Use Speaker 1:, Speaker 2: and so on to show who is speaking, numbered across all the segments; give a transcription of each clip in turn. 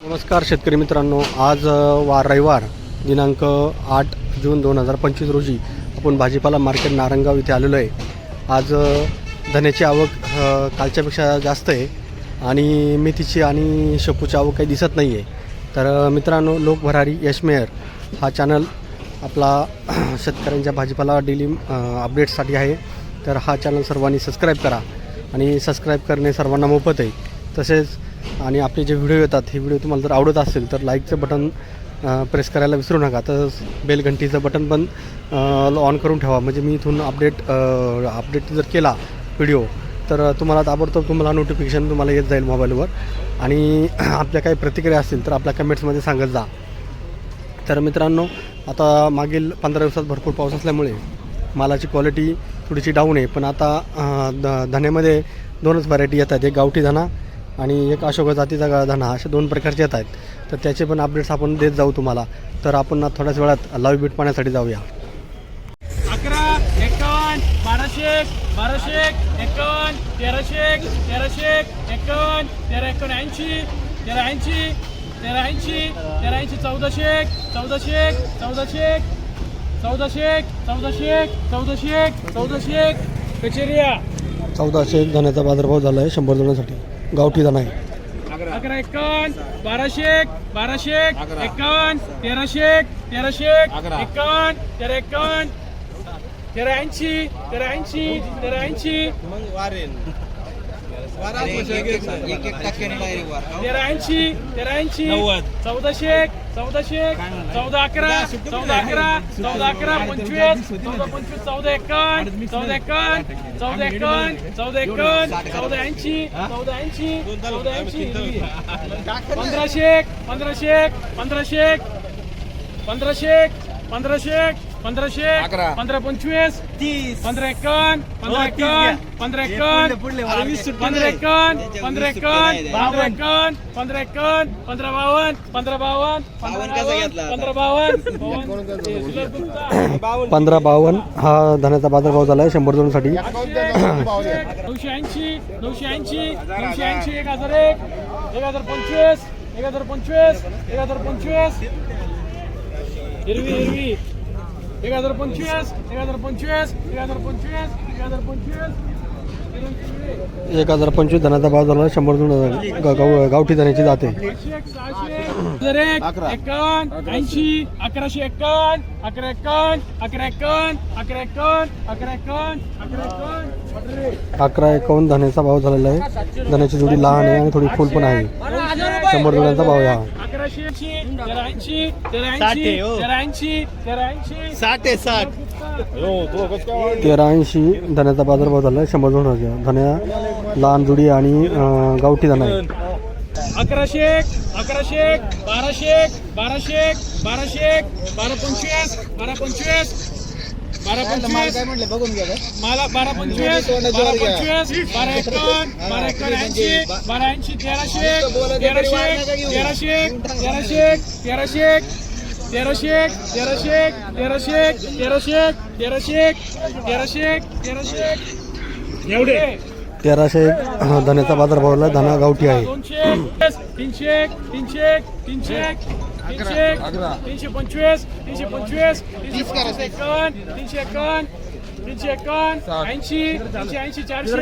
Speaker 1: नमस्कार शेतकरी मित्रांनो. आज वार रविवार दिनांक आठ जून दोन हजार पंचवीस रोजी आपण भाजीपाला मार्केट नारंगाव इथे आलेलो आहे. आज धन्याची आवक कालच्यापेक्षा जास्त आहे आणि मेथीची आणि शेपूची आवक काही दिसत नाही आहे तर मित्रांनो लोकभरारी यश हा चॅनल आपला शेतकऱ्यांच्या भाजीपाला डेली अपडेट्ससाठी आहे. तर हा चॅनल सर्वांनी सबस्क्राईब करा आणि सबस्क्राईब करणे सर्वांना मोफत आहे. तसेच आणि आपले जे व्हिडिओ येतात हे व्हिडिओ तुम्हाला जर आवडत असेल तर लाईकचं बटन प्रेस करायला विसरू नका. तसंच बेल घंटीचं बटन पण ऑन करून ठेवा. म्हणजे मी इथून अपडेट अपडेट जर केला व्हिडिओ तर तुम्हाला ताबडतोब तुम्हाला नोटिफिकेशन तुम्हाला येत जाईल मोबाईलवर आणि आपल्या काही प्रतिक्रिया असतील तर आपल्या कमेंट्समध्ये सांगत जा. तर मित्रांनो आता मागील पंधरा दिवसात भरपूर पाऊस असल्यामुळे मालाची क्वालिटी थोडीशी डाऊन आहे. पण आता ध धण्यामध्ये दोनच व्हरायटी येत आहेत एक गावठी धना आणि एक अशोक जातीचा गा- धना असे दोन प्रकारचे येत आहेत. तर त्याचे पण अपडेट्स आपण देत जाऊ तुम्हाला. तर आपण ना थोड्याच वेळात लाईव्ह बीट पाहण्यासाठी जाऊया.
Speaker 2: अकरा एकावन्न बाराशे बाराशे एकावन्न तेराशे तेराशे एकावन्न तेरा एकोण ऐंशी तेरा ऐंशी तेरा ऐंशी तेरा ऐंशी चौदाशे चौदाशे चौदाशे चौदाशे चौदाशे चौदाशे चौदाशे कचेरिया.
Speaker 1: चौदाशे धण्याचा बाजारभाव झाला आहे शंभर जणांसाठी. गावठी जाणं आहे
Speaker 2: अकरा एक्कावन्न बाराशे एक बाराशे एक एक्कावन्न तेराशे एक तेराशे एक एक्कावन्न तेरा एक्कावन्न तेरा ऐंशी तेरा ऐंशी तेरा ऐंशी. तेरा ऐंशी तेरा ऐंशी चौदाशे एक चौदाशे चौदा अकरा चौदा अकरा चौदा अकरा पंचवीस चौदा पंचवीस चौदा एकावन्न चौदा एकावन्न चौदा एकावन्न चौदा एकावन्न चौदा ऐंशी चौदा ऐंशी चौदा ऐंशी. पंधराशे पंधराशे पंधराशे पंधराशे पंधराशे पंधराशे
Speaker 3: अकरा.
Speaker 2: पंधरा पंचवीस
Speaker 3: तीस.
Speaker 2: पंधरा एकावन्न पंधरा एकावन्न पंधरा एकावन्न पंधरा एकावन्न पंधरा एकावन्न पंधरा एकावन्न पंधरा एकावन्न पंधरा बावन्न पंधरा बावन्न
Speaker 3: बावन्न कसा घेतला?
Speaker 2: पंधरा बावन्न.
Speaker 1: पंधरा बावन्न हा धण्याचा बाजारभाव झाला आहे शंभर जणांसाठी.
Speaker 2: नऊशे ऐंशी नऊशे ऐंशी नऊशे ऐंशी एक हजार एक एक हजार पंचवीस एक हजार पंचवीस एक हजार पंचवीस. हिरवी हिरवी. एक हजार पंचवीस एक हजार पंचवीस एक हजार पंचवीस एक हजार पंचवीस.
Speaker 1: एक हजार पंचवीस धनाचा भाव झाला शंभर गाव गावठी धण्याची जाते
Speaker 2: एकावन्न ऐंशी अकराशे एकावन्न अकरा एकावन्न अकरा एकावन्न अकरा एकावन्न अकरा एकावन्न अकरा
Speaker 1: अकरा एकावन्न धण्याचा भाव झालेला आहे. धण्याची जोडी लहान आहे आणि थोडी फुल पण आहे. शंभर जणांचा भाव आहे हा.
Speaker 2: अकराशे ऐंशी तेरा ऐंशी तेरा ऐंशी तेरा ऐंशी तेरा ऐंशी
Speaker 3: साठ आहे साठ.
Speaker 1: तेरा ऐंशी धण्याचा बाजारभाव झाला शंभर दोन धन्या लहान जुडी आणि गावठी धना आहे.
Speaker 2: अकराशे अकराशे बाराशे बाराशे बाराशे बारा पंचवीस बारा पंचवीस. बारा पंचवीस.
Speaker 3: काय म्हटलं बघून घ्या
Speaker 2: मला बारा पंचवीस बारा पंचवीस बारा एकावन्न बारा एकावन्न ऐंशी बारा ऐंशी तेराशे तेराशे तेराशे तेराशे तेराशे तेराशे तेराशे तेराशे तेराशे तेराशे तेराशे तेराशे. एवढे.
Speaker 1: तेराशे अं, धण्याचा बाजारभाव आहे धना गावठी आहे.
Speaker 2: दोनशे तीनशे तीनशे तीनशे. तीनशे तीनशे पंचवीस तीनशे पंचवीस तीनशे एकावन्न तीनशे एकावन्न तीनशे एकावन्न ऐंशी तीनशे ऐंशी चारशे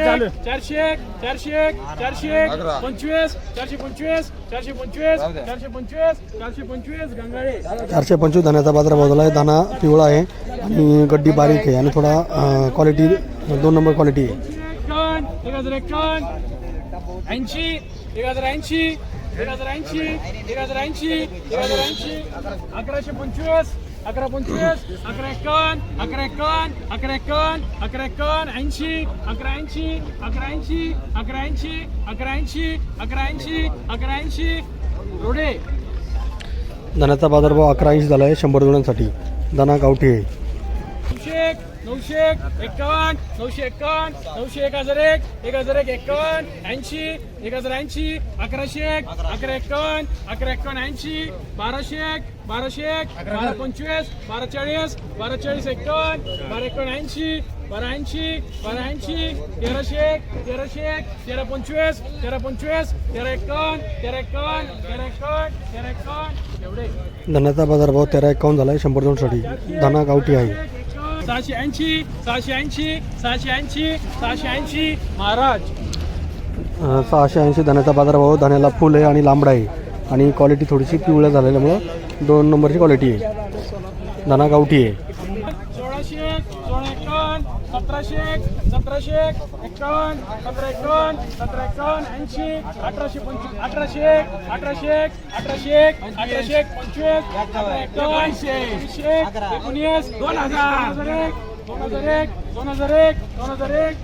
Speaker 2: चारशे चारशे चारशे पंचवीस चारशे पंचवीस चारशे पंचवीस चारशे पंचवीस चारशे पंचवीस गंगाळे.
Speaker 1: चारशे पंचवीस धण्याचा बाजारभाव झाला आहे. धना पिवळा आहे आणि गड्डी बारीक आहे आणि थोडा क्वालिटी दोन नंबर क्वालिटी आहे.
Speaker 2: एकावन्न एक हजार एकावन्न ऐंशी एक हजार ऐंशी एक हजार ऐंशी एक हजार ऐंशी एक हजार ऐंशी अकराशे पंचवीस अकरा पंचवीस अकरा एकावन्न अकरा एकावन्न अकरा एकावन्न अकरा एकावन्न ऐंशी अकरा ऐंशी अकरा ऐंशी अकरा ऐंशी अकरा ऐंशी अकरा ऐंशी अकरा ऐंशी. रोडे.
Speaker 1: धनाचा बाजारभाव अकरा ऐंशी झाला आहे शंभर जणांसाठी धना गावठी आहे.
Speaker 2: नऊशे नऊशे एकावन्न नऊशे एकावन्न नऊशे एक हजार एक एक हजार एक एकावन्न ऐंशी एक हजार ऐंशी अकराशे एक अकरा एकावन्न अकरा एकावन्न ऐंशी बाराशे एक बाराशे एक बारा पंचवीस बारा चाळीस बारा चाळीस एकावन्न बारा एकावन्न ऐंशी बारा ऐंशी बारा ऐंशी तेराशे एक तेराशे एक तेरा पंचवीस तेरा पंचवीस तेरा एकावन्न तेरा एकावन्न तेरा एकावन्न तेरा एकावन्न एवढे.
Speaker 1: धनाचा बाजारभाव तेरा एकावन्न झाला आहे शंभर दोनसाठी. धना गावठी आहे.
Speaker 2: सहाशे ऐंशी सहाशे ऐंशी सहाशे ऐंशी सहाशे ऐंशी. महाराज.
Speaker 1: सहाशे ऐंशी धान्याचा बाजारभाव धान्याला फुल आहे आणि लांबडा आहे. आणि क्वालिटी थोडीशी पिवळ्या झालेल्यामुळं दोन नंबरची क्वालिटी आहे. धना गावठी आहे.
Speaker 2: सोळा एकावन्न सतराशे सतराशे एकावन्न सतरा एकावन्न सतरा एकावन्न ऐंशी अठराशे पंचवीस अठराशे अठराशे अठराशे अठराशे पंचवीस अठरा एकावन्न ऐंशी एकोणीस दोन हजार दोन हजार एक दोन हजार एक दोन हजार एक दोन हजार एक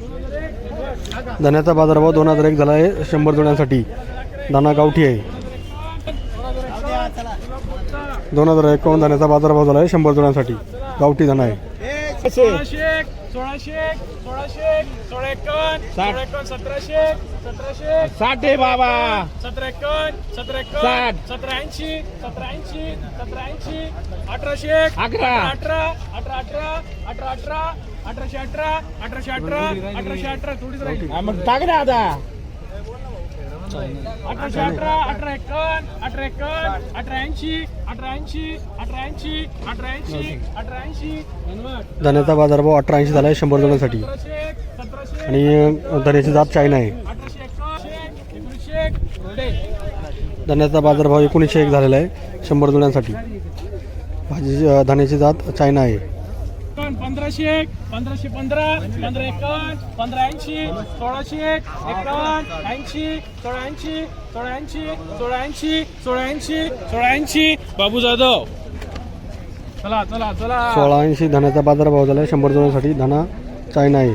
Speaker 2: दोन एक दोन एक
Speaker 1: धन्याचा बाजारभाव दोन हजार एक झाला आहे शंभर जोड्यांसाठी धना गावठी आहे दोन हजार एकावन्न धन्याचा बाजारभाव झाला आहे शंभर जोड्यांसाठी गावठी धना आहे.
Speaker 2: सोळाशे सोळाशे सोळाशे सोळा एकावन्न सोळा एकावन्न सतराशे सतराशे
Speaker 3: साठ आहे बाबा.
Speaker 2: सतरा एकावन्न सतरा एकावन्न सतरा ऐंशी सतरा ऐंशी सतरा ऐंशी अठराशे एक,
Speaker 3: अकरा.
Speaker 2: अठरा अठरा अठरा अठरा अठरा अठराशे अठरा अठराशे अठरा अठराशे अठरा. थोडीच राहील.
Speaker 3: मग टाक ना आता.
Speaker 2: अठराशे अठरा अठरा अठरा अठरा ऐंशी अठरा ऐंशी अठरा ऐंशी अठरा ऐंशी अठरा ऐंशी धन्यवाद
Speaker 1: धन्याचा बाजारभाव अठरा ऐंशी झाला आहे शंभर
Speaker 2: सतराशे
Speaker 1: आणि धन्याची जात चायना आहे. धन्याचा बाजारभाव एकोणीसशे एक झालेला आहे शंभर जोड्यांसाठी भाजी धान्याची जात चायना आहे.
Speaker 2: एकावन्न, पंधराशे एक पंधराशे पंधरा पंधरा एकावन्न पंधरा ऐंशी सोळाशे एक एकावन्न ऐंशी सोळा ऐंशी सोळा ऐंशी सोळा ऐंशी सोळा ऐंशी सोळा ऐंशी बाबू जाधव. चला चला चला.
Speaker 1: सोळा ऐंशी बाजार भाव झाला शंभर जणांसाठी धना चायना आहे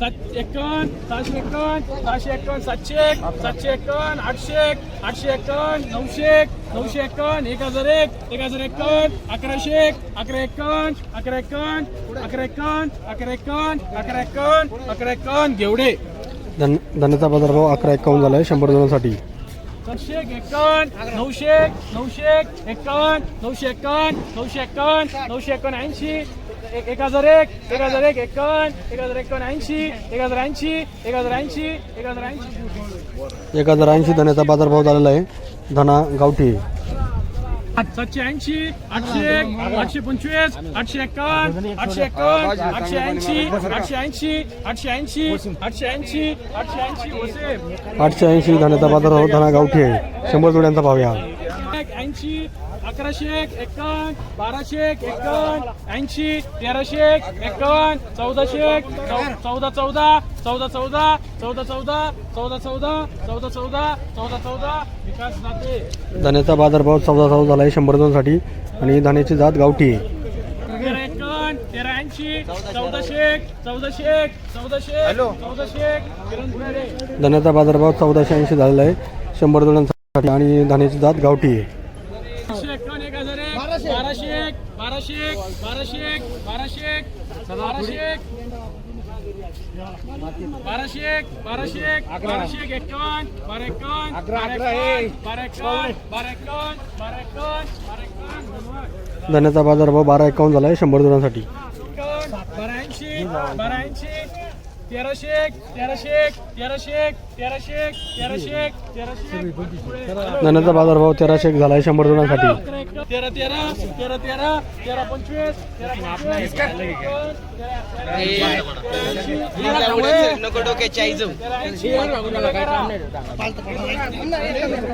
Speaker 2: सात एकावन्न सहाशे एकावन्न सहाशे एकावन्न सातशे एक सातशे एकावन्न आठशे एक आठशे एकावन्न नऊशे एक नऊशे एकावन्न एक हजार एक एक हजार एकावन्न अकराशे एक अकरा एकावन्न अकरा एकावन्न अकरा एकावन्न अकरा एकावन्न अकरा एकावन्न अकरा एकावन्न घेवडे
Speaker 1: धन बाजारभाव अकरा एकावन्न झाला आहे शंभर जणांसाठी
Speaker 2: सातशे एक एकावन्न नऊशे एक नऊशे एक एकावन्न नऊशे एकावन्न नऊशे एकावन्न नऊशे एकावन्न ऐंशी एक हजार एक एक हजार एक एकावन्न एक हजार एकावन्न ऐंशी एक हजार ऐंशी एक हजार ऐंशी एक हजार ऐंशी.
Speaker 1: एक हजार ऐंशी धन्याचा बाजारभाव झालेला आहे. धना गावठी.
Speaker 2: सातशे ऐंशी आठशे एक आठशे पंचवीस आठशे एकावन्न आठशे एकावन्न आठशे ऐंशी आठशे ऐंशी आठशे ऐंशी आठशे ऐंशी आठशे ऐंशी
Speaker 1: आठशे ऐंशी धन्याचा बाजारभाव धना गावठी. आहे शंभर जोड्यांचा भाव हा
Speaker 2: एक ऐंशी अकराशे एक एकावन्न बाराशे एक एकावन्न ऐंशी तेराशे एक एकावन्न चौदाशे एक चौ- चौदा चौदा चौदा चौदा चौदा चौदा चौदा चौदा चौदा चौदा चौदा चौदा विकास नाते
Speaker 1: धन्याचा बाजारभाव चौदा चौदा झाला आहे शंभर दोनसाठी आणि धान्याची जात गावठी आहे
Speaker 2: तेरा ऐंशी चौदाशे एक चौदाशे एक चौदाशे एक चौदाशे एक
Speaker 1: धन्याचा बाजारभाव चौदाशे ऐंशी झालेला आहे शंभर दोनांसाठी आणि धान्याची जात गावठी आहे. धान्याचा बाजारभाव बारा एकावन्न झाला आहे शंभर
Speaker 2: जणांसाठी. तेराशे
Speaker 1: बाजारभाव तेराशे एक झाला आहे शंभर
Speaker 2: जणांसाठी.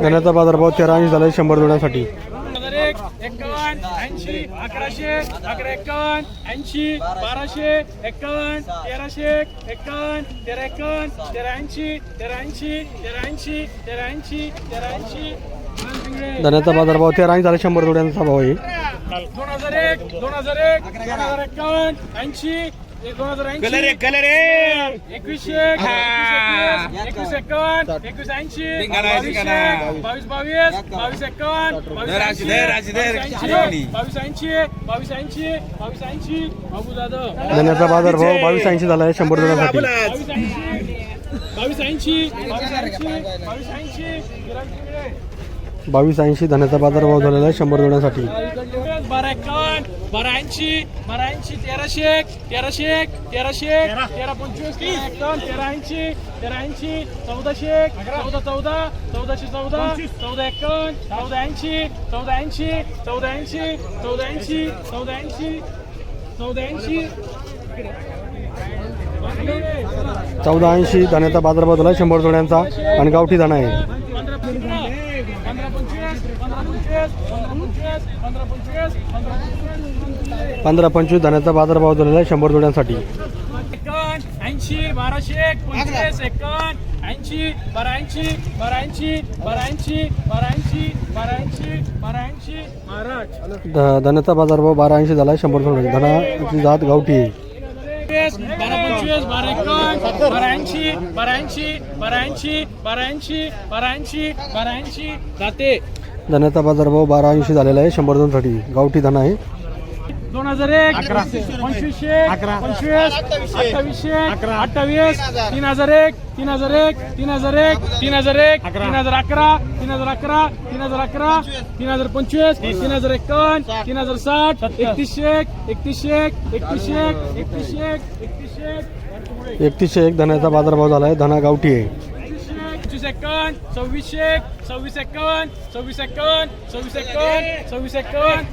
Speaker 2: तेरा
Speaker 1: बाजारभाव तेरा ऐंशी झाला आहे शंभर
Speaker 2: जणांसाठी. एकावन्न ऐंशी अकराशे अकरा एकावन्न ऐंशी बाराशे एकावन्न तेराशे एकावन्न तेरा एकावन्न तेरा ऐंशी तेरा ऐंशी तेरा ऐंशी तेरा ऐंशी तेरा ऐंशी
Speaker 1: धन्याचा बाजारभाव तेरा ऐंशी झाला शंभर जोड्यांचा भाव आहे.
Speaker 2: दोन हजार एक दोन हजार एक दोन हजार एकावन्न ऐंशी
Speaker 3: कलर एक कलर
Speaker 2: एकवीसशे एकवीस एक्कावन्न एकवीस ऐंशी बावीस बावीस बावीस बावीस ऐंशी बावीस ऐंशी बावीस ऐंशी बाजार भाव बावीस ऐंशी
Speaker 1: झाला आहे शंभर जणांसाठी
Speaker 2: बावीस बावीस ऐंशी बावीस ऐंशी बावीस ऐंशी
Speaker 1: बावीस ऐंशी धन्याचा बाजारभाव झालेला आहे शंभर जोड्यांसाठी
Speaker 2: बारा एकावन्न बारा ऐंशी बारा ऐंशी तेराशे एक तेराशे एक तेराशे एक तेरा पंचवीस तेरा एकावन्न तेरा ऐंशी तेरा ऐंशी चौदाशे एक चौदा चौदा चौदाशे चौदा चौदा एकावन्न चौदा ऐंशी चौदा ऐंशी चौदा ऐंशी चौदा ऐंशी चौदा ऐंशी चौदा ऐंशी
Speaker 1: चौदा ऐंशी धन्याचा बाजारभाव झाला शंभर जोड्यांचा आणि गावठी दाणा आहे
Speaker 2: पंधरा पंचवीस
Speaker 1: धान्याचा बाजारभाव झालेला आहे शंभर जोड्यांसाठी
Speaker 2: एक्कावन्न ऐंशी बाराशे पंचवीस एक्कावन्न ऐंशी बऱ्याऐंशी बऱ्याऐंशी बऱ्याऐंशी बऱ्याऐंशी बऱ्याऐंशी बाराऐंशी महाराज
Speaker 1: धान्याचा बाजारभाव बारा ऐंशी झाला आहे शंभर जोड धनाची जात गावठी आहे
Speaker 2: बारा पंचवीस बारा एकोण बाराऐंशी बाराऐंशी बाराऐंशी बाराऐंशी बाराऐंशी बाराऐंशी जाते
Speaker 1: धन्याचा बाजारभाव बारा ऐंशी झालेला आहे शंभर जोडसाठी गावठी धना आहे
Speaker 2: दोन हजार एक पंचवीसशे पंचवीस अठ्ठावीसशे अठ्ठावीस तीन हजार एक तीन हजार एक तीन हजार एक तीन हजार एक तीन हजार अकरा तीन हजार अकरा तीन हजार अकरा तीन हजार पंचवीस तीन हजार एकावन्न तीन हजार साठ एकतीसशे एक एकतीसशे एक एकतीसशे एक एकतीसशे एक एकतीसशे एक
Speaker 1: एकतीसशे एक धन्याचा बाजारभाव झाला आहे धना गावठी आहे
Speaker 2: पंचवीस एक्कन सव्वीस एक सव्वीस एक्कन सव्वीस एक्कन सव्वीस एक्कन सव्वीस एक्कन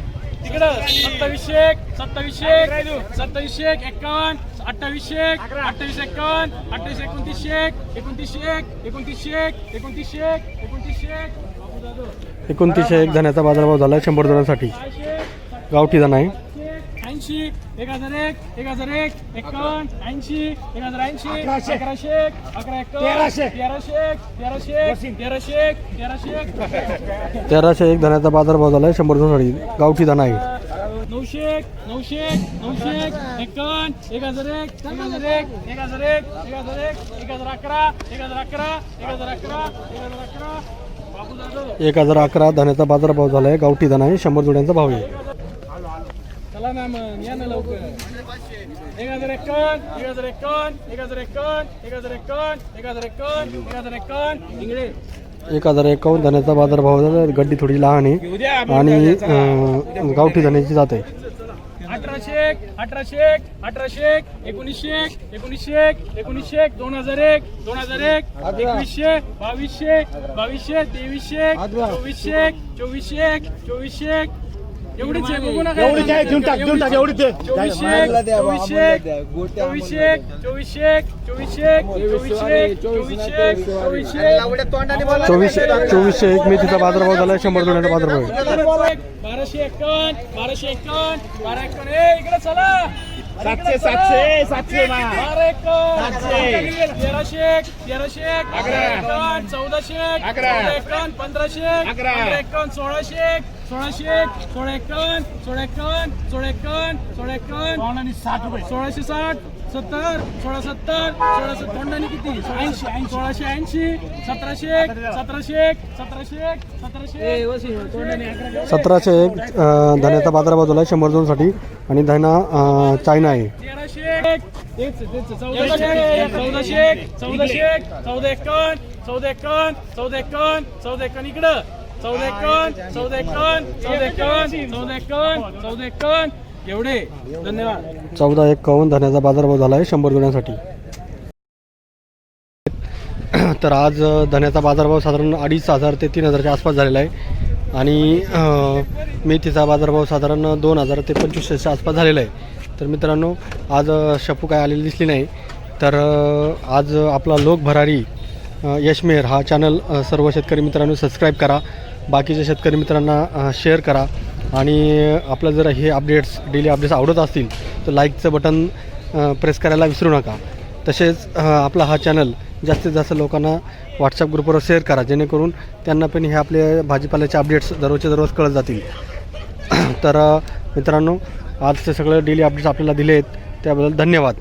Speaker 2: तिकडं सत्तावीस एक सत्तावीस एक सत्तावीस एक एक्कावन्न अठ्ठावीस एक अठ्ठावीस एक्कावन्न अठ्ठावीस एकोणतीस एक एकोणतीस एक एकोणतीस एक एकोणतीस एक एकोणतीस एक.
Speaker 1: एकोणतीसशे एक जणांचा बाजारभाव झाला शंभर
Speaker 2: जणांसाठी
Speaker 1: गावठी जण आहे.
Speaker 2: ऐंशी एक हजार एक एक हजार एक एकावन्न ऐंशी एक हजार ऐंशी अकराशे एक अकरा एक तेराशे तेराशे एक तेराशे एक तेराशे एक तेराशे एक
Speaker 1: तेराशे एक धन्याचा बाजारभाव झाला आहे शंभर जोडसाठी गावठी धना आहे
Speaker 2: नऊशे एक नऊशे एक नऊशे एक एकावन्न एक हजार एक एक हजार एक एक हजार एक एक हजार एक एक हजार अकरा एक हजार अकरा एक हजार अकरा एक हजार अकरा
Speaker 1: एक हजार अकरा धन्याचा बाजारभाव झाला आहे गावठी धना आहे शंभर जोड्यांचा भाव आहे
Speaker 2: चला ना मग या ना लवकर. एक हजार एक हजार एक हजार एक हजार एक हजार एक हजार एकावन्न इंगळे.
Speaker 1: एक हजार एकावन्न धन्याचा बाजारभाव गड्डी थोडी लहान आहे. आणि गावठी धन्याची जात आहे.
Speaker 2: अठराशे एक अठराशे एक अठराशे एक एकोणीसशे एक एकोणीसशे एक एकोणीसशे एक दोन हजार एक दोन हजार एक एकवीसशे बावीसशे बावीसशे तेवीसशे एक चोवीसशे एक चोवीसशे एक चोवीसशे एक एवढीच आहे बघू नका.
Speaker 4: एवढीच आहे, देऊन टाक, देऊन टाक, एवढीच आहे.
Speaker 2: चोवीसशे एक चोवीसशे एक चोवीसशे एक चोवीसशे एक चोवीसशे एक चोवीसशे एक चोवीसशे एक चोवीसशे एक.
Speaker 1: चोवीसशे चोवीसशे एक मेथीचा बाजारभाव झाला शंभर जोड्यांचा बाजारभाव.
Speaker 2: बाराशे एकावन्न बाराशे एकावन्न बारा एकावन्न. ए इकडे चला.
Speaker 4: सातशे सातशे सातशे
Speaker 2: बारा एकावन्न.
Speaker 4: सातशे.
Speaker 2: तेराशे एक तेराशे एक
Speaker 4: अकरा.
Speaker 2: एकावन्न चौदाशे एक
Speaker 4: अकरा.
Speaker 2: चौदा एकावन्न पंधराशे एक
Speaker 4: अकरा.
Speaker 2: पंधरा एकावन्न सोळाशे एक. सोळाशे एक सोळा एकावन्न सोळा एकावन्न सोळा एकावन्न सोळा एकावन्न
Speaker 4: साठ रुपये.
Speaker 2: सोळाशे साठ सत्तर सोळा सत्तर सोळाशे तोंडाने किती? ऐंशी. सोळाशे ऐंशी सतराशे एक सतराशे एक सतराशे एक सतराशे अकरा
Speaker 1: सतराशे एक धन्याचा झाला आहे शंभर जोडसाठी. आणि धना चायना आहे.
Speaker 2: तेराशे एक. चौदाशे एक. चौदाशे एक चौदाशे एक चौदा एकावन्न चौदा एकावन्न चौदा एकावन्न चौदा एकावन्न इकडं. चौदा एकावन्न चौदा एकावन्न चौदा एकावन्न चौदा एकावन्न चौदा एकावन्न एवढे. धन्यवाद.
Speaker 1: चौदा एकावन्न धन्याचा बाजारभाव झाला आहे शंभर जोड्यांसाठी तर आज धन्याचा बाजारभाव साधारण अडीच हजार ते तीन हजारच्या आसपास झालेला आहे. आणि मेथीचा बाजारभाव साधारण दोन हजार ते पंचवीसशेच्या आसपास झालेला आहे. तर मित्रांनो आज शपू काय आलेली दिसली नाही. तर आज आपला लोक भरारी यशमेर हा चॅनल सर्व शेतकरी मित्रांनो सबस्क्राईब करा. बाकीच्या शेतकरी मित्रांना शेअर करा. आणि आपलं जर हे अपडेट्स डेली अपडेट्स आवडत असतील तर लाईकचं बटन प्रेस करायला विसरू नका. तसेच आपला हा चॅनल जास्तीत जास्त लोकांना व्हॉट्सअप ग्रुपवर शेअर करा. जेणेकरून त्यांना पण हे आपले भाजीपाल्याचे अपडेट्स दररोजचे दररोज कळत जातील. तर मित्रांनो आजचे सगळे डेली अपडेट्स आपल्याला दिले आहेत त्याबद्दल धन्यवाद.